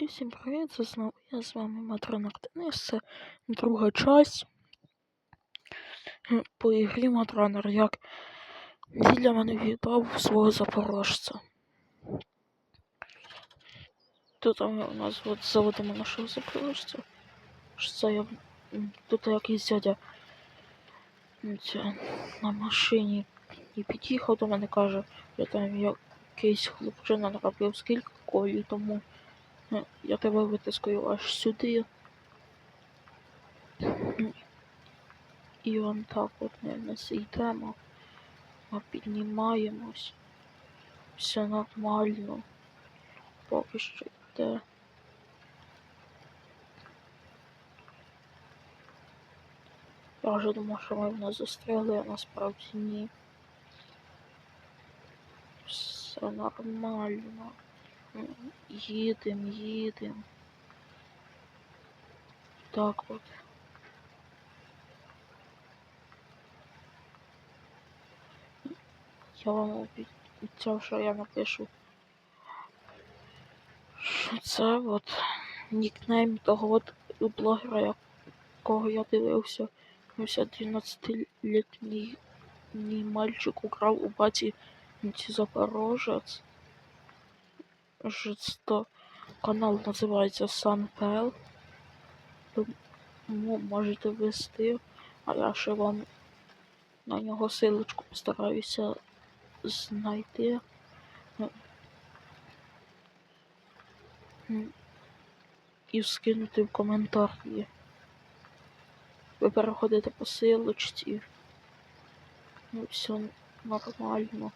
Друзяки, всім привіт! Це знову я з вами Матрона Денис. Це друга часть е, по ігрі Матронер, як Діля мене віддав свого запорожця. Тут у нас от заводимо нашого запорожця. Що Це я, тут якийсь дядя на машині і під'їхав до мене каже, я там якийсь хлопчина наробив скільки колі, тому я тебе витискаю аж сюди. І он так от ми вниз йдемо, ми піднімаємось. Все нормально. Поки що йде. Я вже думав, що ми в нас застряли, а насправді ні. Все нормально. Їдем, їдем. Так от. Я вам обіцяв, що я напишу. Що це от нікнейм того от блогера, якого я дивився. Ось 12-літній мальчик украв у баті Запорожець. Що канал називається SunPL. Тому можете ввести, а я ще вам на нього силочку постараюся знайти. І скинути в коментарі. Ви переходите по силочці. Ну, все нормально.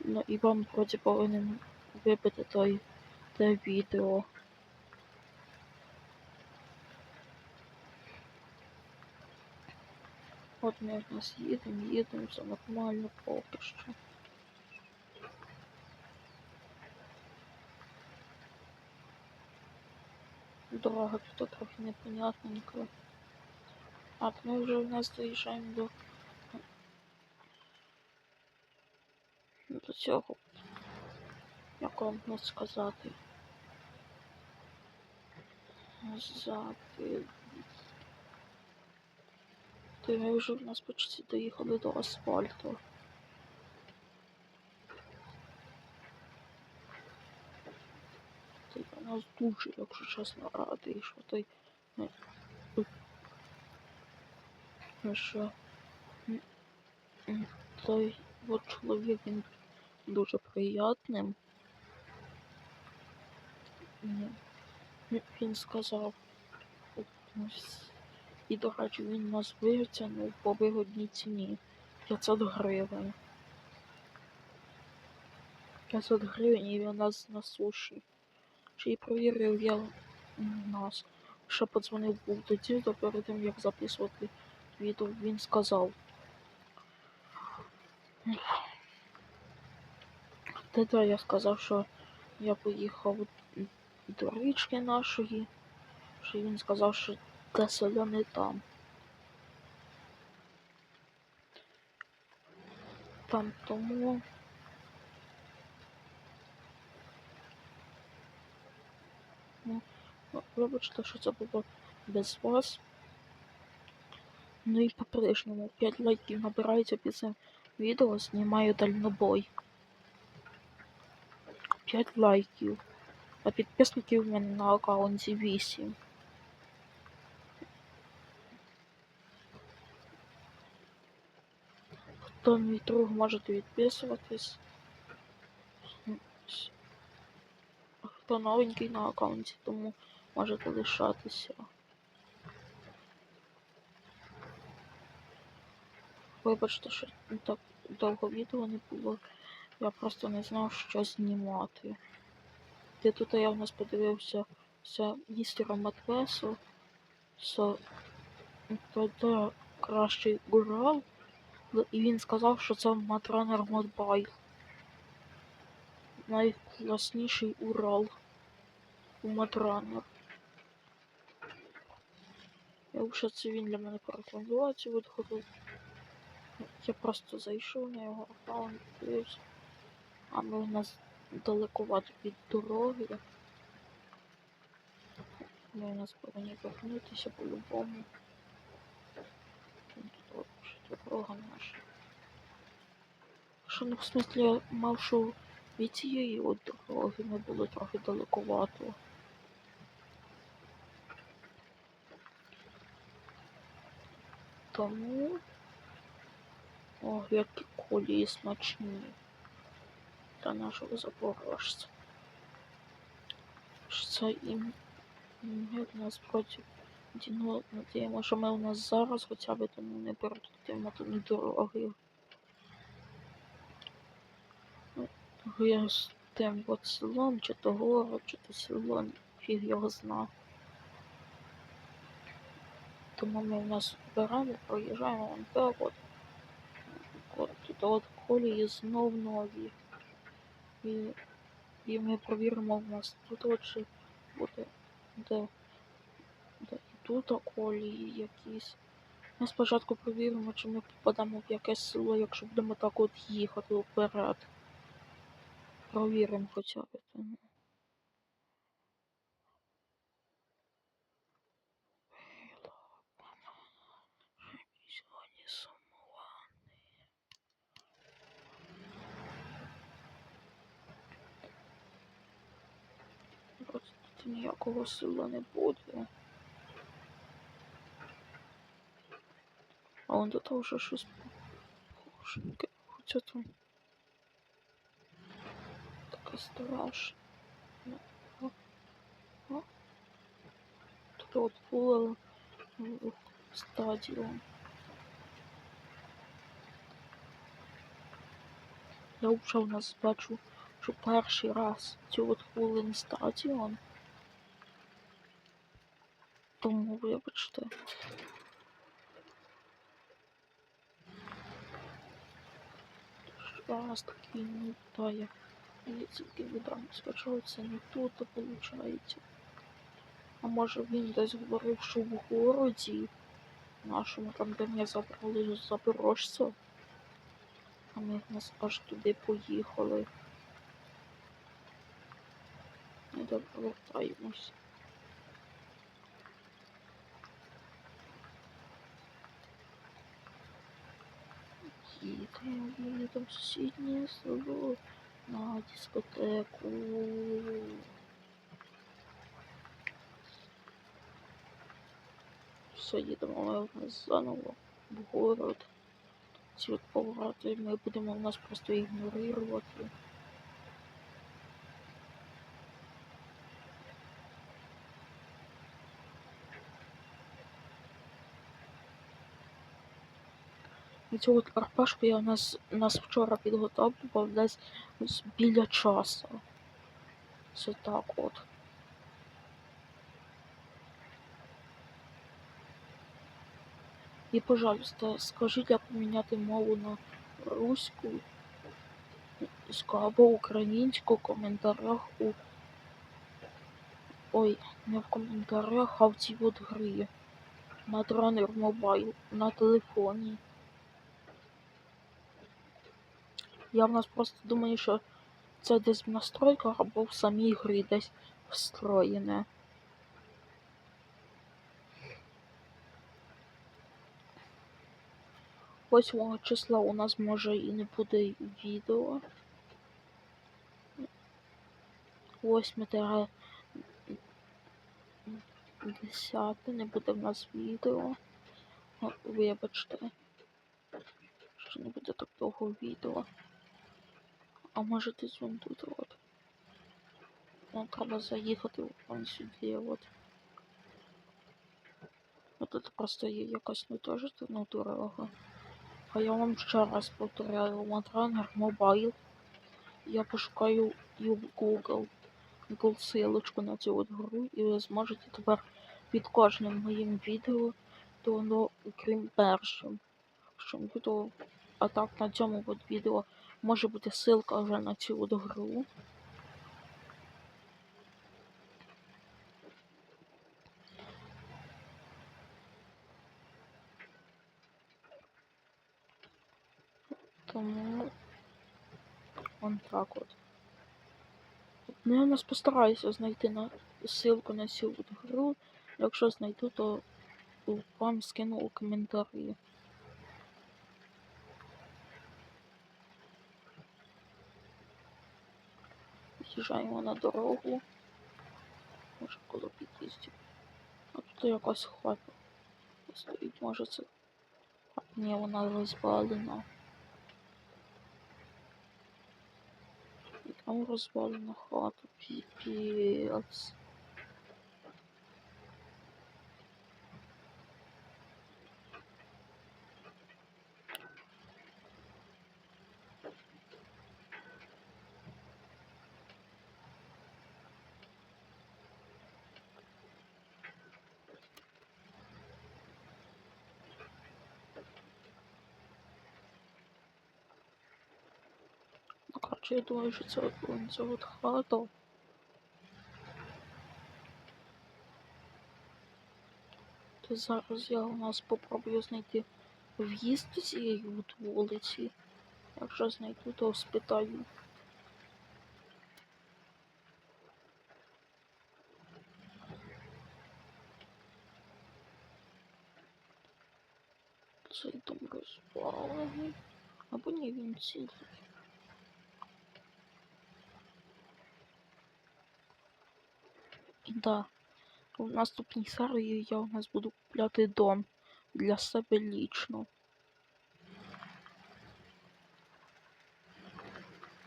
Ну і вам вроді повинен вибити той те відео. От ми в нас їдемо, їдемо, все нормально поки що. Дорога тут трохи непонятненька. А, то ми вже в нас доїжджаємо до до цього. Як вам не сказати? Ззади. То ми вже в нас почти доїхали до асфальту. Та я нас дуже, якщо чесно, радий, що той. ну, Що той от чоловік він дуже приятним. М, Він сказав. І, до речі, він нас витягнув по вигодній ціні. 500 гривень. 500 гривень і він нас на суші. Чи й провірив я нас. Ще подзвонив був до діда перед тим, як записувати відео, він сказав. Тоді я сказав, що я поїхав до річки нашої, що він сказав, що те село не там. Там тому. Ну, ну, вибачте, що це було без вас. Ну і по прежньому 5 лайків набирається цим відео, знімаю дальнобой. 5 лайків. А підписників в мене на аккаунті 8. Хто мій друг можете відписуватись. Хто новенький на аккаунті, тому можете лишатися. Вибачте, що так довго відео не було. Я просто не знав, що знімати. Де тут я в нас подивився все містера Матвесу. Со тоді кращий Урал. І він сказав, що це Матранер Модбай. Найкласніший Урал у Матранер. Якщо це він для мене порекомендував цю от. Я просто зайшов на його аккаунт. А ми у нас далекувато від дороги. Ми у нас повинні повернутися по-любому. Тут дорога наша. Що ну в смислі мав, що від цієї от дороги ми було трохи далековато. Тому. О, які колії смачні. Для нашого запорожця. Що їм мир нас проти. Ну, надіємо, що ми у нас зараз хоча б тому не перейдемо там дороги. Я з тим от селом, чи то город, чи то село, фіг його зна. Тому ми в нас беремо, проїжджаємо вон так от. От от колії знов нові. І, і ми провіримо в нас тут от ще буде, де, де і тут колії якісь. Ми спочатку провіримо, чи ми попадемо в якесь село, якщо будемо так от їхати вперед. Провіримо хоча б. Тому. Сьогодні сумуваний. Просто тут ніякого сила не буде. А он до того вже щось похоженьке. Хоча там. О, о. Тут от було в стадіон. Я вже у нас бачу, що перший раз цю от хвилин стадіон. Тому вибачте. Що раз такий не дає. Я тільки відомо скажу, це не тут, виходить. А може він десь говорив, що в городі нашому там, де мене забрали з запорожця. А ми нас аж туди поїхали. Ми повертаємось. Їдемо, їдемо там сусіднє село на дискотеку. Все, їдемо ми заново в город. Ці от повороти ми будемо в нас просто ігнорувати. Цю от арпашку я у нас, нас вчора підготовлював десь біля часу. Це так от. І, пожалуйста, скажіть, як поміняти мову на руську або українську в коментарях у. Ой, не в коментарях, а в цій от грі. На Dronер Mobile, на телефоні. Я в нас просто думаю, що це десь в настройках або в самій грі десь встроєне. Восьмого числа у нас може і не буде відео. 8 10 не буде в нас відео. Вибачте. Що не буде так довго відео. А може десь вон тут от. Нам треба заїхати вон сюди от. Ну тут просто є якась ну, дорога. А я вам ще раз повторяю, Матранер Мобайл. Я пошукаю і в Google. Google ссылочку на цю от гру, і ви зможете тепер під кожним моїм відео, то воно крім першим. Що відео, а так на цьому от відео може бути ссылка вже на цю от гру. Тому он так от. Ну, я нас постараюся знайти на ссылку на цю от гру. Якщо знайду, то вам скину у коментарі. З'їжджаємо на дорогу. Може коло під'їздів. А тут якась хата стоїть, може це. А, ні, вона розвалена. І там розвалена хата. Піпець. Коротше, я думаю, що це от, вон от хата. То зараз я у нас попробую знайти в'їзд до цієї от вулиці. Якщо знайду, то спитаю. Цей дом розвалений. Або ні, він цілий. І да, в наступній серії я у нас буду купляти дом для себе лічно.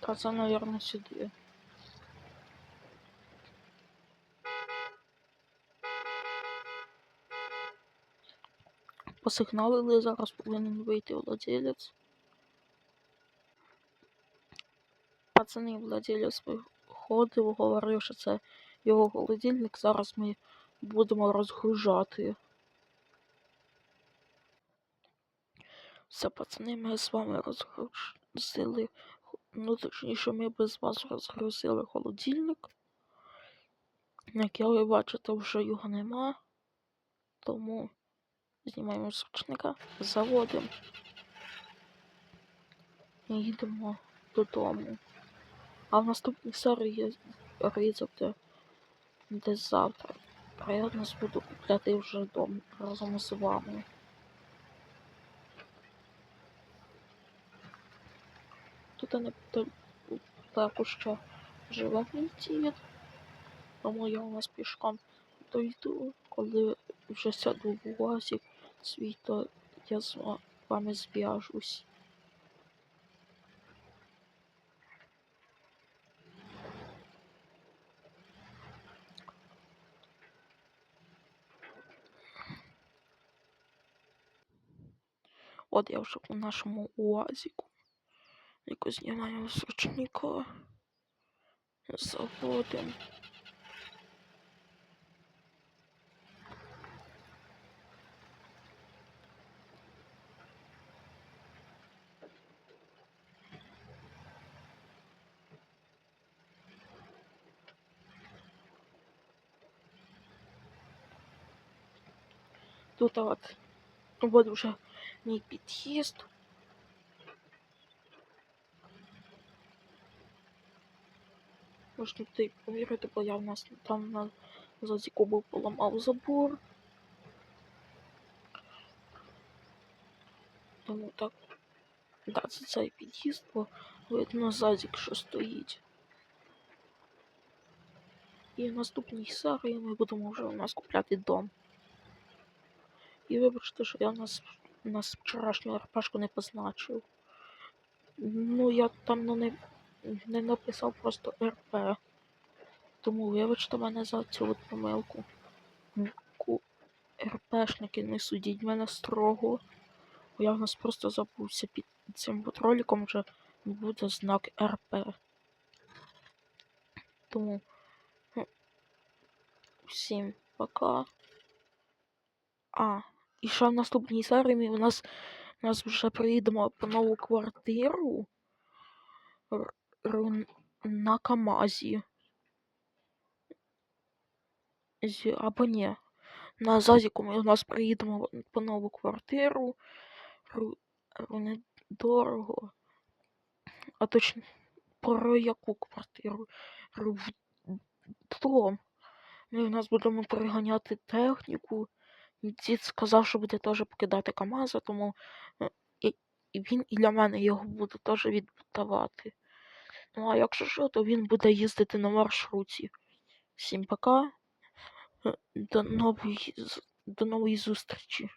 Та це, мабуть, сюди. Посигналили, зараз повинен вийти владелець. Пацани, владелець виходив, говорив, що це його холодильник. Зараз ми будемо розгружати. Все, пацани, ми з вами розгрузили. Ну, точніше, ми без вас розгрузили холодильник. Як я ви бачите, вже його нема. Тому знімаємо з ручника, заводимо. І їдемо додому. А в наступній серії різати десь завтра. А я в нас буду купляти вже дом разом з вами. Тут не також ще живе мій. Тому я у нас пішком дойду, коли вже сяду в УАЗі свій, то я з вами зв'яжусь. Я вже у нашому УАЗіку. Яку знімаємо з ручника. Заводимо. Тут от, от вже мій під'їзд. Можна тут повірити, бо я в нас там на зазіку поламав забор. Тому так. Да, це цей під'їзд, бо видно зазік, що стоїть. І в наступній серії ми будемо вже у нас купляти дом. І вибачте, що я у нас, у нас вчорашню РПшку не позначив. Ну, я там ну, не, не написав просто РП. Тому вибачте мене за цю от помилку. Ку- РПшники не судіть мене строго. Бо я в нас просто забувся під цим от роликом вже буде знак РП. Тому ну, всім пока. А, і ще в наступній серії у нас, у нас вже приїдемо по нову квартиру на Камазі. Зі- Або ні. На Зазіку ми у нас приїдемо по нову квартиру. Ру- ру- Недорого. А точно про яку квартиру? Ру- в Петром. Ми в нас будемо переганяти техніку. Дід сказав, що буде теж покидати КАМАЗа, тому е, і він і для мене його буде теж віддавати. Ну а якщо що, то він буде їздити на маршруті. Всім пока. Е, До нової, до нової зустрічі.